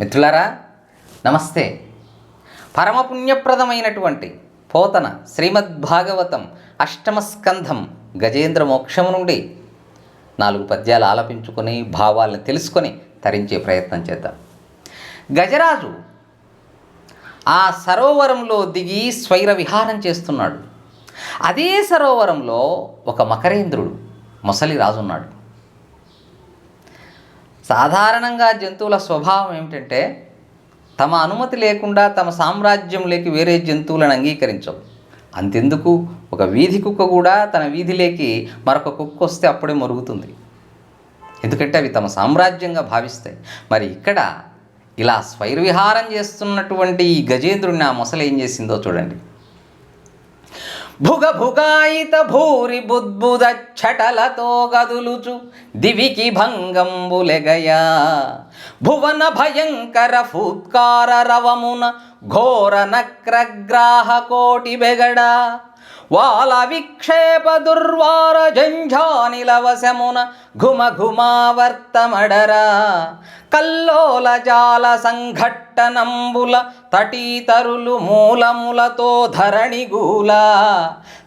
మిత్రులారా నమస్తే. పరమపుణ్యప్రదమైనటువంటి పోతన శ్రీమద్భాగవతం అష్టమస్కంధం గజేంద్ర మోక్షము నుండి నాలుగు పద్యాలు ఆలపించుకొని భావాలను తెలుసుకొని తరించే ప్రయత్నం చేద్దాం. గజరాజు ఆ సరోవరంలో దిగి స్వైర విహారం చేస్తున్నాడు. అదే సరోవరంలో ఒక మకరేంద్రుడు మొసలి రాజున్నాడు. సాధారణంగా జంతువుల స్వభావం ఏమిటంటే తమ అనుమతి లేకుండా తమ సామ్రాజ్యంలోకి వేరే జంతువులను అంగీకరించవు. అంతెందుకు? ఒక వీధి కుక్క కూడా తన వీధిలోకి మరొక కుక్క వస్తే అప్పుడే మరుగుతుంది. ఎందుకంటే అవి తమ సామ్రాజ్యంగా భావిస్తాయి. మరి ఇక్కడ ఇలా స్వైర్విహారం చేస్తున్నటువంటి ఈ గజేంద్రుడిని ఆ మొసలు ఏం చేసిందో చూడండి. భుగ భుగాయిత భూరి బుద్భుద ఛటలతో గదులుచు దివికి భంగంబులెగయా. భువన భయంకర ఫూత్కార రవమున ఘోర నక్రగ్రాహ కోటి బెగడ. వాల విక్షేప దుర్వార జంఝానిలవశమున ఘుమ ఘుమావర్తమడరా కల్లోల జాల సంఘట్టనంబుల తటీతరులు మూలములతో ధరణిగూల.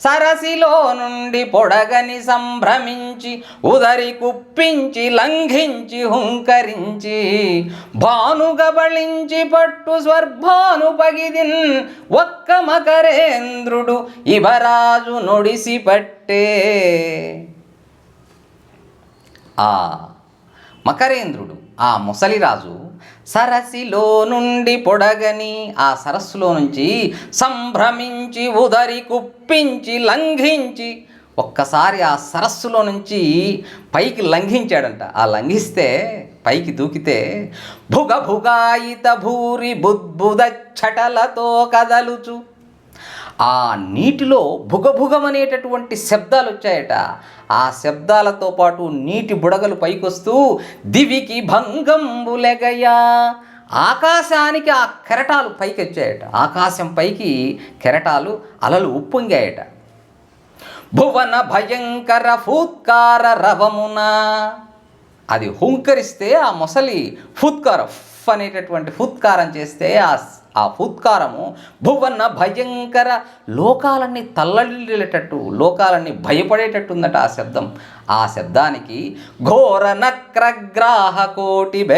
సరసిలో నుండి పొడగని సంభ్రమించి ఉదరి కుప్పించి లంఘించి హుంకరించి భానుగబళించి పట్టు స్వర్భాను పగిదిన్ ఒక్క మకరేంద్రుడు ఇవరాజు నొడిసి పట్టే. ఆ మకరేంద్రుడు ఆ ముసలిరాజు సరసిలో నుండి పొడగని ఆ సరస్సులో నుంచి సంభ్రమించి ఉదరి కుప్పించి లంఘించి ఒక్కసారి ఆ సరస్సులో నుంచి పైకి లంఘించాడంట. ఆ లంఘిస్తే పైకి దూకితే భుగ భుగాయిత భూరి బుద్భుద చటలతో కదలుచు. ఆ నీటిలో భుగభుగమనేటటువంటి శబ్దాలు వచ్చాయట ఆ శబ్దాలతో పాటు నీటి బుడగలు పైకొస్తూ దివికి భంగంబులెగయా ఆకాశానికి ఆ కెరటాలు పైకి వచ్చాయట ఆకాశం పైకి కెరటాలు అలలు ఉప్పొంగాయట. భువన భయంకర ఫూత్కార రవమున. అది హుంకరిస్తే ఆ మొసలి ఫుత్కార ఫ్ అనేటటువంటి ఫుత్కారం చేస్తే ఆ ఆ ఫూత్కారము భువన భయంకర లోకాలన్నీ తల్లడిల్లేటట్టు లోకాలన్నీ భయపడేటట్టుందట ఆ శబ్దం. ఆ శబ్దానికి ఘోర నక్రగ్రాహ కోటి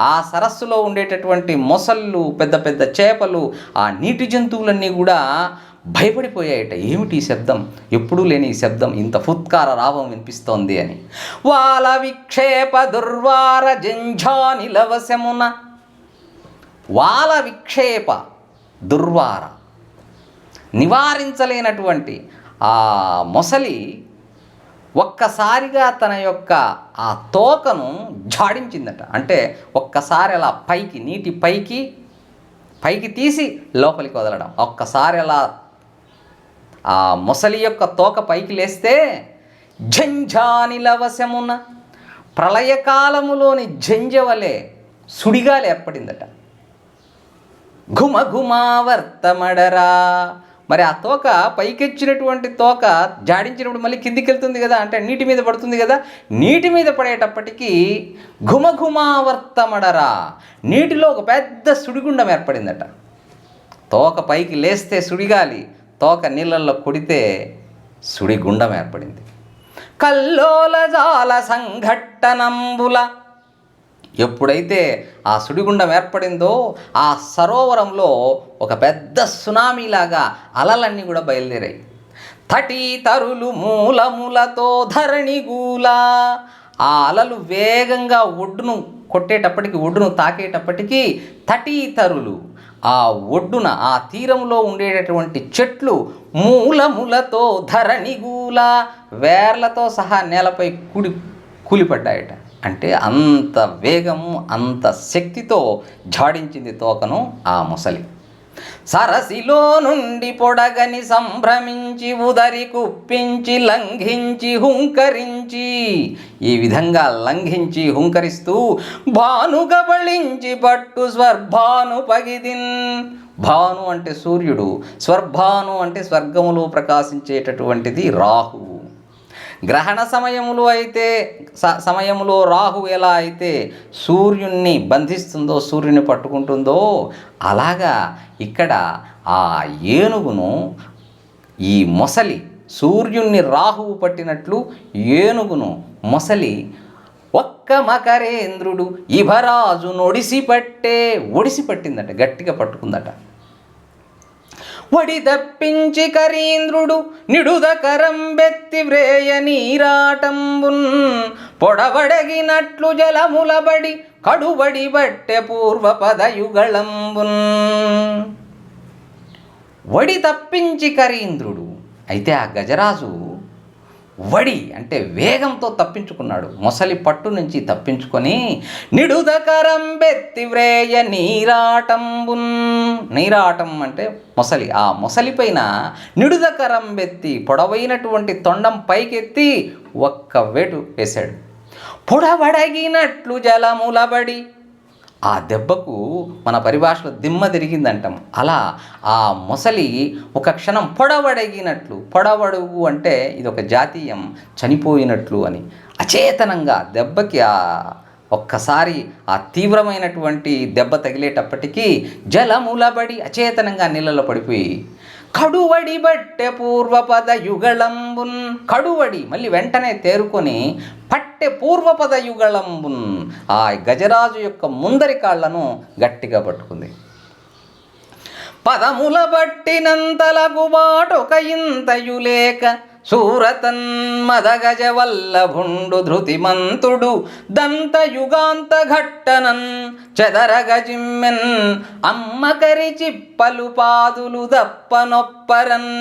ఆ సరస్సులో ఉండేటటువంటి మొసళ్ళు పెద్ద పెద్ద చేపలు ఆ నీటి జంతువులన్నీ కూడా భయపడిపోయాయట. ఏమిటి ఈ శబ్దం? ఎప్పుడూ లేని ఈ శబ్దం. ఇంత ఫుత్కార రావం వినిపిస్తోంది అని. వాళ్ళ విక్షేప దుర్వార జంఝానిలవశమున వాల విక్షేప దుర్వార. నివారించలేనటువంటి ఆ మొసలి ఒక్కసారిగా తన యొక్క ఆ తోకను జాడించిందట. అంటే ఒక్కసారి అలా పైకి నీటి పైకి పైకి తీసి లోపలికి వదలడం. ఒక్కసారి అలా ఆ మొసలి యొక్క తోక పైకి లేస్తే ఝంఝానిలవశమున ప్రళయకాలములోని ఝంజవలే సుడిగాలు ఏర్పడిందట. ఘుమ ఘుమావర్తమడరా మరి ఆ తోక పైకెచ్చినటువంటి తోక జాడించినప్పుడు మళ్ళీ కిందికి వెళ్తుంది కదా అంటే నీటి మీద పడుతుంది కదా. నీటి మీద పడేటప్పటికీ ఘుమఘుమావర్తమడరా. నీటిలో ఒక పెద్ద సుడిగుండం ఏర్పడిందట. తోక పైకి లేస్తే సుడిగాలి తోక నీళ్ళల్లో కొడితే సుడిగుండం ఏర్పడింది. కల్లోల జాల సంఘట్టనంబుల ఎప్పుడైతే ఆ సుడిగుండం ఏర్పడిందో ఆ సరోవరంలో ఒక పెద్ద సునామీలాగా అలలన్నీ కూడా బయలుదేరాయి. తటి తరులు మూలములతో ధరణిగూల ఆ అలలు వేగంగా ఒడ్డును కొట్టేటప్పటికి ఒడ్డును తాకేటప్పటికీ తటీ తరులు ఆ ఒడ్డున ఆ తీరంలో ఉండేటటువంటి చెట్లు మూలములతో ధరణిగూల వేర్లతో సహా నేలపై కుడి కూలిపడ్డాయట. అంటే అంత వేగము అంత శక్తితో జాడించింది తోకను ఆ ముసలి. సరసిలో నుండి పొడగని సంభ్రమించి ఉదరి కుప్పించి లంఘించి హుంకరించి ఈ విధంగా లంఘించి హుంకరిస్తూ భానుగబళించి పట్టు స్వర్భాను పగిదిన్. భాను అంటే సూర్యుడు స్వర్భాను అంటే స్వర్గములో ప్రకాశించేటటువంటిది రాహువు. గ్రహణ సమయములో అయితే స సమయంలో రాహు ఎలా అయితే సూర్యుణ్ణి బంధిస్తుందో సూర్యుని పట్టుకుంటుందో అలాగా ఇక్కడ ఆ ఏనుగును ఈ మొసలి సూర్యుణ్ణి రాహువు పట్టినట్లు ఏనుగును మొసలి ఒక్క మకరేంద్రుడు ఇభరాజు ఒడిసి పట్టే ఒడిసి పట్టిందట గట్టిగా పట్టుకుందట. వడి దప్పించి కరీంద్రుడు నిడుద కరంబెత్తి వ్రేయ నీరాటంబున్. పొడవడగినట్లు జలములబడి కడుబడి బట్టె పూర్వ పదయుగళంబున్ వడి తప్పించి కరీంద్రుడు అయితే ఆ గజరాజు వడి అంటే వేగంతో తప్పించుకున్నాడు. మొసలి పట్టు నుంచి తప్పించుకొని నిడుదకరం బెత్తి వ్రేయ నీరాటంబున్. నీరాటం అంటే మొసలి. ఆ మొసలి పైన నిడుదకరం బెత్తి పొడవైనటువంటి తొండం పైకెత్తి ఒక్క వేటు వేశాడు. పొడవడగినట్లు జలములబడి ఆ దెబ్బకు మన పరిభాషలో దిమ్మ తిరిగిందంటాం. అలా ఆ మొసలి ఒక క్షణం పొడవడగినట్లు పొడవడుగు అంటే ఇది ఒక జాతీయం చనిపోయినట్లు అని. అచేతనంగా దెబ్బకి ఆ ఒక్కసారి ఆ తీవ్రమైనటువంటి దెబ్బ తగిలేటప్పటికీ జలములబడి అచేతనంగా నీళ్ళలో పడిపోయి కడువడి బట్టె పూర్వపద యుగళంబున్. కడువడి మళ్ళీ వెంటనే తేరుకొని పట్టె పూర్వపద యుగళంబున్. ఆ గజరాజు యొక్క ముందరి కాళ్ళను గట్టిగా పట్టుకుంది. పదముల బట్టినంతలకు బాటొక ఇంతయులేక సూరతన్ మదగజ వల్లభుండు ధృతిమంతుడు దంత యుగాంత ఘట్టనన్ చెదరగజిమ్మెన్ అమ్మకరి చిప్పలు పాదులు దప్పనొప్పరన్.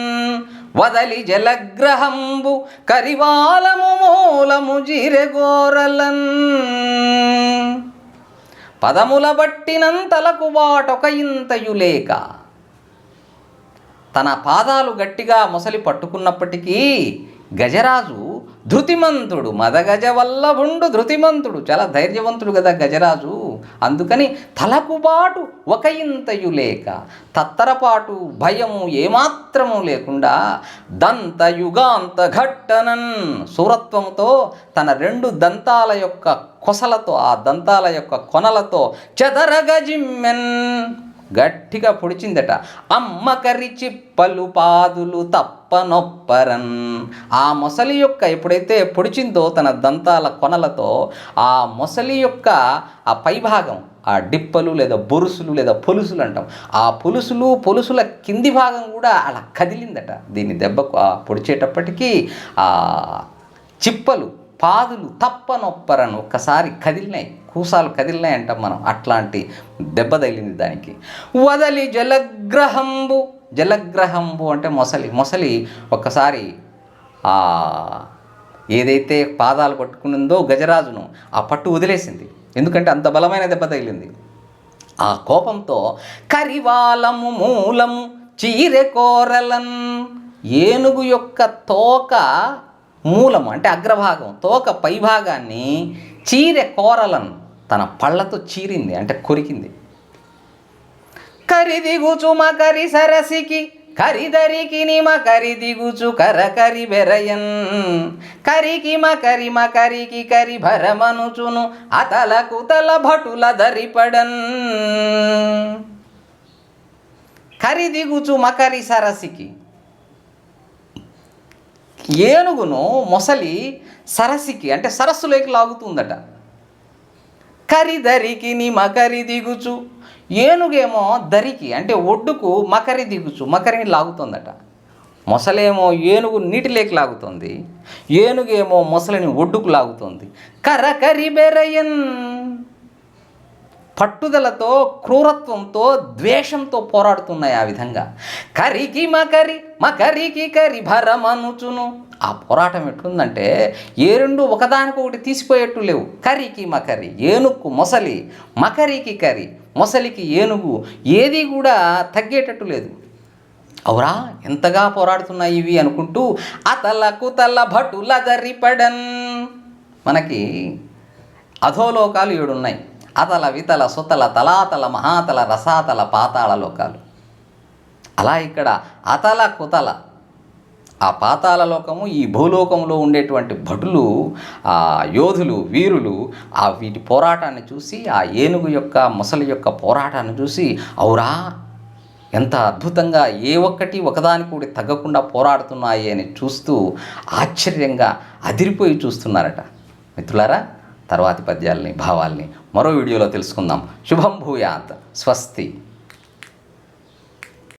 వదలి జలగ్రహంబు కరివాలము మూలము జిరెగోరలన్. పదముల బట్టినంతలకు వాటొక ఇంతయు లేక తన పాదాలు గట్టిగా మొసలి పట్టుకున్నప్పటికీ గజరాజు ధృతిమంతుడు మదగజ వల్లభుండు ధృతిమంతుడు చాలా ధైర్యవంతుడు కదా గజరాజు. అందుకని తలకుబాటు ఒక ఇంతయు లేక తత్తరపాటు భయము ఏమాత్రము లేకుండా దంత యుగాంత ఘట్టనన్ సూరత్వముతో తన రెండు దంతాల యొక్క కొసలతో ఆ దంతాల యొక్క కొనలతో చెదరగజిమ్మెన్ గట్టిగా పొడిచిందట. అమ్మ కర్రి చిప్పలు పాదులు తప్పనొప్పరన్. ఆ మొసలి యొక్క ఎప్పుడైతే పొడిచిందో తన దంతాల కొనలతో ఆ మొసలి యొక్క ఆ పైభాగం ఆ డిప్పలు లేదా బొరుసులు లేదా పొలుసులు అంటాం ఆ పొలుసులు పొలుసుల కింది భాగం కూడా అలా కదిలిందట. దీన్ని దెబ్బకు ఆ పొడిచేటప్పటికీ ఆ చిప్పలు పాదులు తప్పనొప్పరని ఒక్కసారి కదిలినాయి కూసాలు కదిలినాయి అంటాం మనం. అట్లాంటి దెబ్బ తగిలింది దానికి. వదలి జలగ్రహంబు జలగ్రహంబు అంటే మొసలి. మొసలి ఒక్కసారి ఏదైతే పాదాలు పట్టుకునిందో గజరాజును ఆ పట్టు వదిలేసింది. ఎందుకంటే అంత బలమైన దెబ్బ తగిలింది. ఆ కోపంతో కరివాలము మూలము చీరె కోరలన్ ఏనుగు యొక్క తోక మూలము అంటే అగ్రభాగం తోక పైభాగాన్ని చీరె కోరలను తన పళ్ళతో చీరింది అంటే కొరికింది. కరిదిగుచు మకరి సరసికి కరిదరికి మకరిదిగుచు కరకరి దిగుచు బెరయన్ కరికి మకరి మకరికి కరి భరమనుచును అతల కుతల భటుల దరిపడన్. కరిదిగుచు మకరి సరసికి ఏనుగును మొసలి సరస్సుకి అంటే సరస్సులోకి లాగుతుందట. కరిదరికి నీ మకరి దిగుచు. ఏనుగేమో దరికి అంటే ఒడ్డుకు మకరి దిగుచు మకరిని లాగుతుందట. మొసలేమో ఏనుగు నీటిలోకి లాగుతుంది. ఏనుగేమో మొసలిని ఒడ్డుకు లాగుతుంది. కరకరి బెరయన్. పట్టుదలతో క్రూరత్వంతో ద్వేషంతో పోరాడుతున్నాయి ఆ విధంగా. కరికి మకరి మా మకరికి కరి భరమనుచును. ఆ పోరాటం ఎట్లుందంటే ఏ రెండు ఒకదానికొకటి తీసిపోయేట్టు లేవు. కరికి మకరి ఏనుక్కు మొసలి. మకరికి కరి మొసలికి ఏనుగు. ఏది కూడా తగ్గేటట్టు లేదు. అవురా ఎంతగా పోరాడుతున్నాయి ఇవి అనుకుంటూ అతల తల్ల భటుల జరిపడన్ మనకి అధోలోకాలు ఏడున్నాయి. అతల వితల సుతల తలాతల మహాతల రసాతల పాతాళ లోకాలు. అలా ఇక్కడ అతల కుతల. ఆ పాతాల లోకము ఈ భూలోకంలో ఉండేటువంటి భటులు ఆ యోధులు వీరులు ఆ వీటి పోరాటాన్ని చూసి ఆ ఏనుగు యొక్క మొసలి యొక్క పోరాటాన్ని చూసి అవురా ఎంత అద్భుతంగా ఏ ఒక్కటి ఒకదాని కూడా తగ్గకుండా పోరాడుతున్నాయి అని చూస్తూ ఆశ్చర్యంగా అదిరిపోయి చూస్తున్నారట. మిత్రులారా తర్వాతి పద్యాల్ని భావాల్ని మరో వీడియోలో తెలుసుకుందాం. శుభం భూయాత్. స్వస్తి.